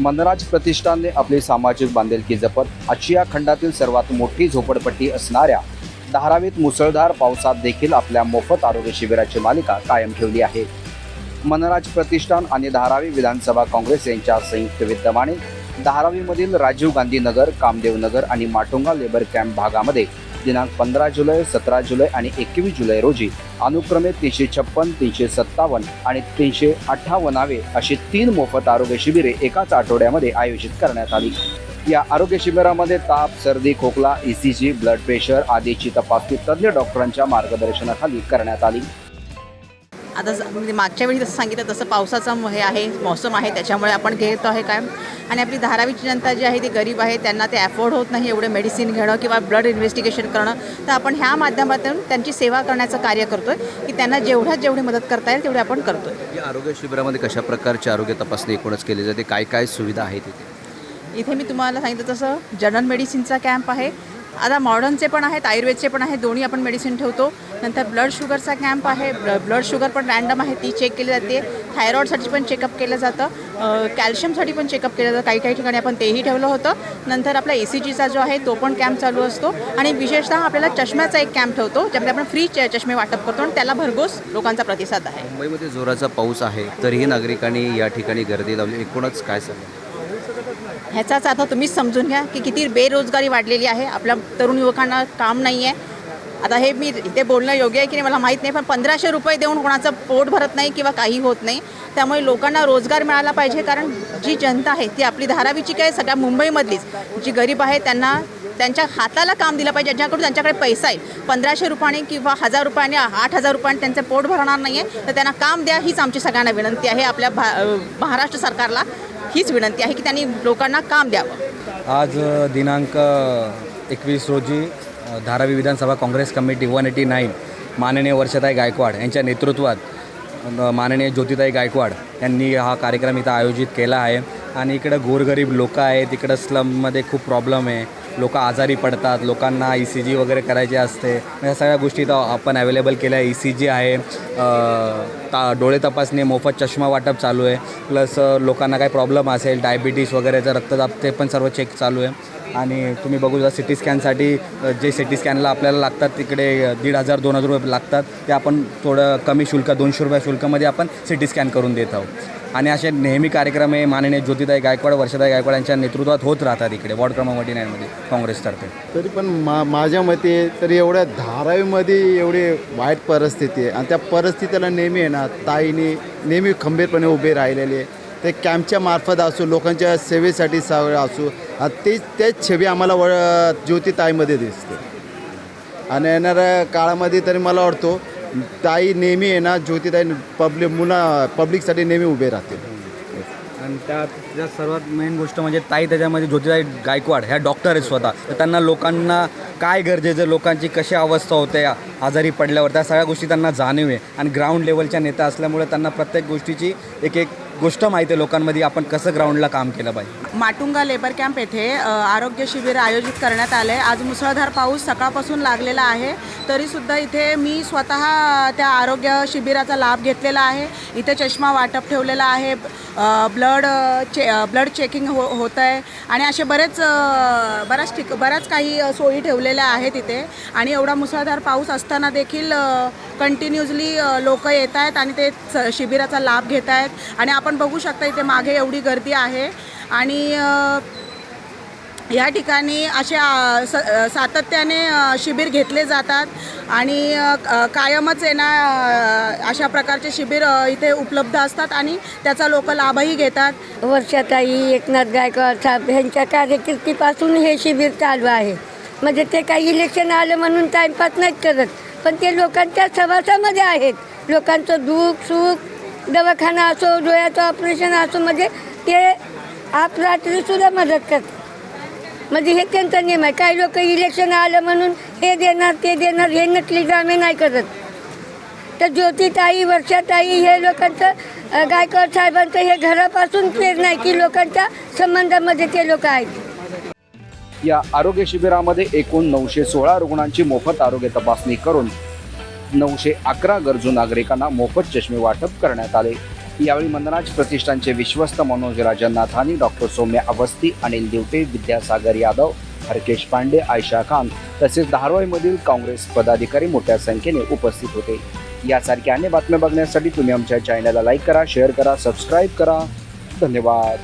मनराज प्रतिष्ठानने आपली सामाजिक बांधिलकी जपत आशिया खंडातील सर्वात मोठी झोपडपट्टी असणाऱ्या धारावीत मुसळधार पावसात देखील आपल्या मोफत आरोग्य शिबिराची मालिका कायम ठेवली आहे. मनराज प्रतिष्ठान आणि धारावी विधानसभा काँग्रेस यांच्या संयुक्त विद्यमाने धारावीमधील राजीव गांधी नगर कामदेव नगर आणि माटुंगा लेबर कॅम्प भागामध्ये दिनांक पंधरा जुलै सतरा जुलै आणि एकवीस जुलै रोजी अनुक्रमे तीनशे छप्पन तीनशे सत्तावन्न आणि तीनशे अठ्ठावन्नावे अशी तीन मोफत आरोग्य शिबिरे एकाच आठवड्यामध्ये आयोजित करण्यात आली. या आरोग्य शिबिरामध्ये ताप सर्दी खोकला E C G blood pressure आदीची तपासणी तज्ज्ञ डॉक्टरांच्या मार्गदर्शनाखाली करण्यात आली. आता म्हणजे मागच्या वेळी जसं सांगितलं तसं पावसाचा हे आहे मौसम आहे त्याच्यामुळे आपण घेत आहे काय. आणि आपली धारावीची जनता जी आहे ती गरीब आहे त्यांना ते अफोर्ड होत नाही एवढे मेडिसिन घेणं किंवा ब्लड इन्व्हेस्टिगेशन करणं. तर आपण ह्या माध्यमातून त्यांची सेवा करण्याचं कार्य करतो आहे की त्यांना जेवढ्यात जेवढी मदत करता येईल तेवढी आपण करतो आहे या आरोग्य शिबिरामध्ये कशा प्रकारची आरोग्य तपासणी एकूणच केली जाते? काय काय सुविधा आहेत तिथे इथे मी तुम्हाला सांगितलं तसं जनरल मेडिसिनचा कॅम्प आहे आता मॉडर्नचे पण आहेत आयुर्वेदचे पण आहेत दोन्ही आपण मेडिसिन ठेवतो. नंतर ब्लड शुगरचा कॅम्प आहे ब्ल ब्लड शुगर पण रँडम आहे ती चेक केली जाते. थायरॉईडसाठी पण चेकअप केलं जातं. कॅल्शियमसाठी पण चेकअप केलं जातं. काही काही ठिकाणी आपण तेही ठेवलं होतं. नंतर आपला ए सी जीचा जो आहे तो पण कॅम्प चालू असतो. आणि विशेषतः आपल्याला चष्म्याचा एक कॅम्प ठेवतो ज्यामध्ये आपण फ्री चष्मे वाटप करतो आणि त्याला भरघोस लोकांचा प्रतिसाद आहे. मुंबईमध्ये जोराचा पाऊस आहे तरीही नागरिकांनी या ठिकाणी गर्दी लावली. एकूणच काय सांगा ह्याचाच आता तुम्हीच समजून घ्या की किती बेरोजगारी वाढलेली आहे. आपल्या तरुण युवकांना काम नाही आहे आता हे मी इथे बोलणं योग्य आहे की नाही मला माहीत नाही पण पंधराशे रुपये देऊन कोणाचं पोट भरत नाही किंवा काही होत नाही. त्यामुळे लोकांना रोजगार मिळाला पाहिजे कारण जी जनता आहे ती आपली धारावीची काय सगळ्या मुंबईमधलीच. जी गरीब आहे त्यांना त्यांच्या हाताला काम दिलं पाहिजे ज्याच्याकडून त्यांच्याकडे पैसा आहे. पंधराशे रुपयाने किंवा हजार रुपयाने आठ हजार रुपयाने त्यांचं पोट भरणार नाही आहे तर त्यांना काम द्या हीच आमची सगळ्यांना विनंती आहे आपल्या भा महाराष्ट्र सरकारला. हीच विनंती आहे की त्यांनी लोकांना काम द्यावं. आज दिनांक एकवीस रोजी धारावी विधानसभा Congress committee one eighty nine माननीय वर्षताई गायकवाड यांच्या नेतृत्वात माननीय ज्योतिताई गायकवाड यांनी हा कार्यक्रम इथं आयोजित केला आहे. आणि इकडं गोरगरीब लोक आहेत इकडं स्लममध्ये खूप प्रॉब्लेम आहे. लोक आजारी पडतात लोकांना ई सी जी वगैरे करायची असते. या सगळ्या गोष्टी तर आपण अवेलेबल केल्या. आहे ई सी जी आहे ता डोळे तपासणी मोफत चष्मा वाटप चालू आहे. प्लस लोकांना काही प्रॉब्लेम असेल डायबिटीस वगैरेचं रक्तदाब ते पण सर्व चेक चालू आहे. आणि तुम्ही बघू शकता सी टी स्कॅनसाठी जे सी टी स्कॅनला आपल्याला लागतात तिकडे दीड हजार दोन हजार रुपये लागतात. ते आपण थोडं कमी शुल्क दोनशे रुपये शुल्कामध्ये आपण सी टी स्कॅन करून देत आहोत. आणि असे नेहमी कार्यक्रम हे माननीय ज्योतिताई गायकवाड वर्षाताई गायकवाड यांच्या नेतृत्वात होत राहतात इकडे वॉर्ड क्रमांक फोर्टी नाईनमध्ये काँग्रेसतर्फे तरी पण मा माझ्या मते तरी एवढ्या धारावीमध्ये एवढी वाईट परिस्थिती आहे. आणि त्या परिस्थितीला नेहमी आहे ना ताईने नेहमी खंबीरपणे उभे राहिलेले आहे. ते कॅम्पच्या मार्फत असो लोकांच्या सेवेसाठी सगळं असो तेच तेच छबी आम्हाला व ज्योतिताईमध्ये दिसते. आणि येणाऱ्या काळामध्ये तरी मला वाटतो ताई नेहमी आहे ना ज्योतिताई पब्लिक मुला पब्लिकसाठी नेहमी उभे राहतील. आणि त्या त्याच्यात सर्वात मेन गोष्ट म्हणजे ताई त्याच्यामध्ये ज्योतिराई गायकवाड ह्या डॉक्टर आहेत स्वतः. तर त्यांना लोकांना काय गरजेचं लोकांची कशी अवस्था होते आजारी पडल्यावर त्या सगळ्या गोष्टी त्यांना जाणीव आहे. आणि ग्राउंड लेवलच्या नेत्या असल्यामुळे त्यांना प्रत्येक गोष्टीची एक एक गोष्ट माहिती आहे लोकांमध्ये आपण कसं ग्राउंडला काम केलं पाहिजे? माटुंगा लेबर कॅम्प येथे आरोग्य शिबिर आयोजित करण्यात आले आज मुसळधार पाऊस सकाळपासून लागलेला आहे. तरीसुद्धा इथे मी स्वतः त्या आरोग्य शिबिराचा लाभ घेतलेला आहे. इथे चष्मा वाटप ठेवलेला आहे. ब्लड चे ब्लड चेकिंग हो होतं आहे आणि असे बरेच बऱ्याच ठिक बऱ्याच काही सोयी ठेवलेल्या आहेत इथे. आणि एवढा मुसळधार पाऊस असताना देखील कंटिन्युअसली लोक येत आहेत आणि ते स- शिबिराचा लाभ घेत आहेत. आणि आपण बघू शकता इथे मागे एवढी गर्दी आहे. आणि या ठिकाणी असे स सातत्याने शिबिर घेतले जातात. आणि कायमच आहे ना अशा प्रकारचे शिबिर इथे उपलब्ध असतात आणि त्याचा लोक लाभही घेतात. वर्षाताई एकनाथ गायकवाड साहेब ह्यांच्या कार्यकिर्तीपासून हे शिबिर चालू आहे. म्हणजे ते काही इलेक्शन आलं म्हणून टाईमपास नाहीत करत. पण ते लोकांच्या सहवासामध्ये आहेत. लोकांचं दुःख सुख दवाखाना असो डोळ्याचं ऑपरेशन असो म्हणजे ते आप रात्रीसुद्धा मदत करतात. म्हणजे हे त्यांचा नियम आहे. काही लोक इलेक्शन आलं म्हणून हे देणार ते देणार हे नकली ड्रामे नाही करत. तर ज्योतिताई वर्षाताई हे लोकांचं गायकवाड साहेबांचं हे घरापासून प्रेरणा आहे की लोकांच्या संबंधामध्ये ते लोक आहेत. या आरोग्य शिबिरामध्ये एकूण नऊशे सोळा रुग्णांची मोफत आरोग्य तपासणी करून नऊशे अकरा गरजू नागरिकांना मोफत चष्मे वाटप करण्यात आले. यावेळी मंदनाज प्रतिष्ठानचे विश्वस्त मनोज राजनाथानी डॉक्टर सौम्या अवस्थी अनिल दिवटे विद्यासागर यादव हरकेश पांडे आयशा खान तसेच धारवाईमधील काँग्रेस पदाधिकारी मोठ्या संख्येने उपस्थित होते. यासारख्या अन्य बातम्या बघण्यासाठी तुम्ही आमच्या चॅनलला लाईक करा शेअर करा सबस्क्राईब करा. धन्यवाद.